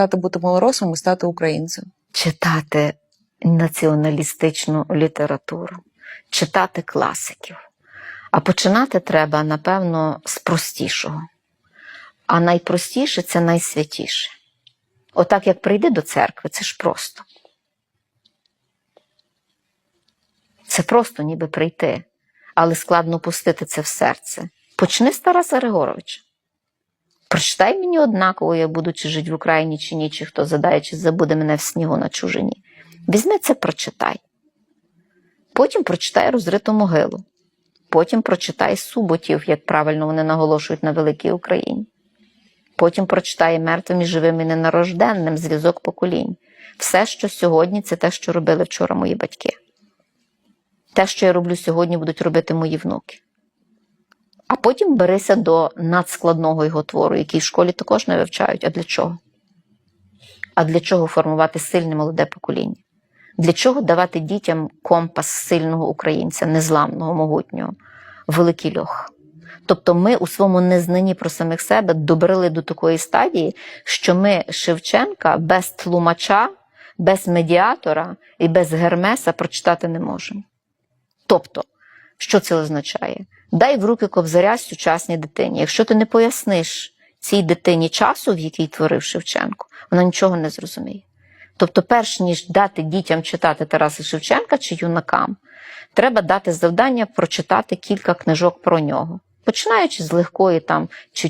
перестати бути малоросом і стати українцем? читати націоналістичну літературу, читати класиків. А починати треба, напевно, з простішого. А найпростіше це найсвятіше. Отак, як прийди до церкви, це ж просто. Це просто ніби прийти, але складно пустити це в серце. Почни з Тараса Григоровича. Прочитай мені однаково, я буду чи жити в Україні, чи ні, чи хто задає, чи забуде мене в снігу на чужині. Візьми це, прочитай. Потім прочитай розриту могилу. Потім прочитай суботів, як правильно вони наголошують на великій Україні. Потім прочитай мертвим і живим і ненарожденним зв'язок поколінь. Все, що сьогодні, це те, що робили вчора мої батьки. Те, що я роблю сьогодні, будуть робити мої внуки. А потім берися до надскладного його твору, який в школі також не вивчають. А для чого? А для чого формувати сильне молоде покоління? Для чого давати дітям компас сильного українця, незламного, могутнього, великий льох? Тобто ми у своєму незнанні про самих себе добрали до такої стадії, що ми Шевченка без тлумача, без медіатора і без гермеса прочитати не можемо. Тобто, що це означає? Дай в руки кобзаря сучасній дитині. Якщо ти не поясниш цій дитині часу, в якій творив Шевченко, вона нічого не зрозуміє. Тобто, перш ніж дати дітям читати Тараса Шевченка чи юнакам, треба дати завдання прочитати кілька книжок про нього. Починаючи з легкої там чи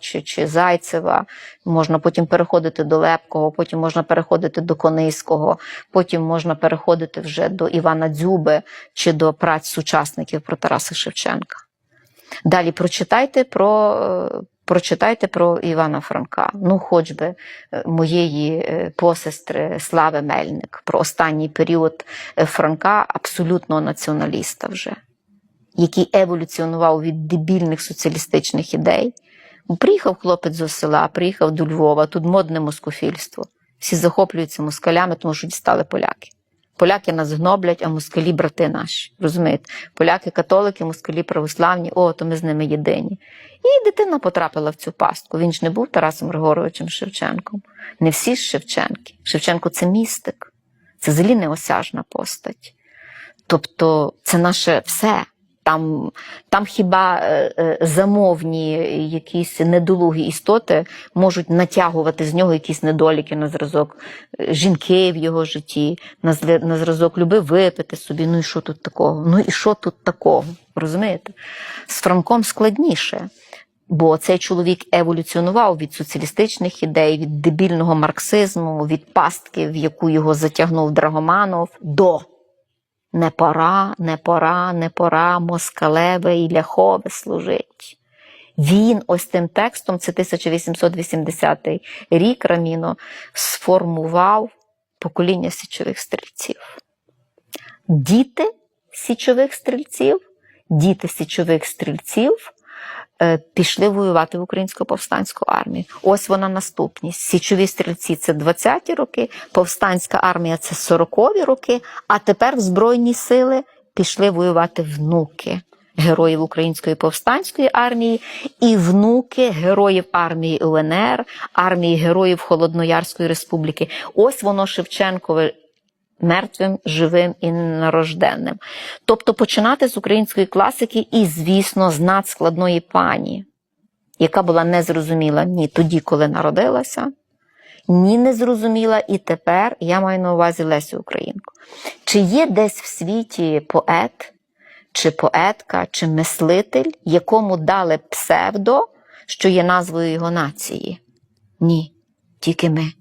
чи, чи Зайцева, можна потім переходити до Лепкого, потім можна переходити до Кониського, потім можна переходити вже до Івана Дзюби чи до праць сучасників про Тараса Шевченка. Далі прочитайте про, е, прочитайте про Івана Франка, ну, хоч би е, моєї е, посестри Слави Мельник, про останній період Франка, абсолютного націоналіста вже який еволюціонував від дебільних соціалістичних ідей. Приїхав хлопець з села, приїхав до Львова, тут модне москофільство. Всі захоплюються москалями, тому що дістали поляки. Поляки нас гноблять, а москалі брати наші. Розумієте? Поляки католики, москалі православні, о, то ми з ними єдині. І дитина потрапила в цю пастку. Він ж не був Тарасом Григоровичем Шевченком. Не всі ж Шевченки. Шевченко це містик, це взагалі неосяжна постать. Тобто це наше все. Там, там хіба е, е, замовні якісь недолугі істоти можуть натягувати з нього якісь недоліки на зразок е, жінки в його житті, на, зразок люби випити собі. Ну і що тут такого? Ну і що тут такого? Розумієте? З Франком складніше. Бо цей чоловік еволюціонував від соціалістичних ідей, від дебільного марксизму, від пастки, в яку його затягнув Драгоманов, до не пора, не пора, не пора москалеве і ляхове служить. Він ось тим текстом, це 1880 рік Раміно, сформував покоління січових стрільців. Діти січових стрільців, діти січових стрільців пішли воювати в українську повстанську армію. Ось вона наступність. Січові стрільці це 20-ті роки, повстанська армія це 40-ві роки, а тепер в Збройні сили пішли воювати внуки. Героїв Української повстанської армії і внуки героїв армії УНР, армії героїв Холодноярської республіки. Ось воно Шевченкове мертвим, живим і нерожденним. Тобто починати з української класики і, звісно, з надскладної пані, яка була незрозуміла ні тоді, коли народилася, ні не зрозуміла і тепер я маю на увазі Лесю Українку. Чи є десь в світі поет, чи поетка, чи мислитель, якому дали псевдо, що є назвою його нації? Ні, тільки ми.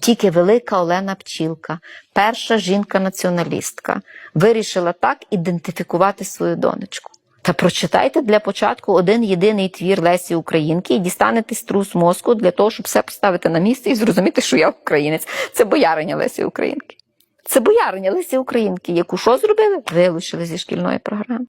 Тільки велика Олена Пчілка, перша жінка-націоналістка, вирішила так ідентифікувати свою донечку. Та прочитайте для початку один єдиний твір Лесі Українки і дістанете струс мозку для того, щоб все поставити на місце і зрозуміти, що я українець. Це бояриня Лесі Українки. Це бояриня Лесі Українки, яку що зробили? Вилучили зі шкільної програми.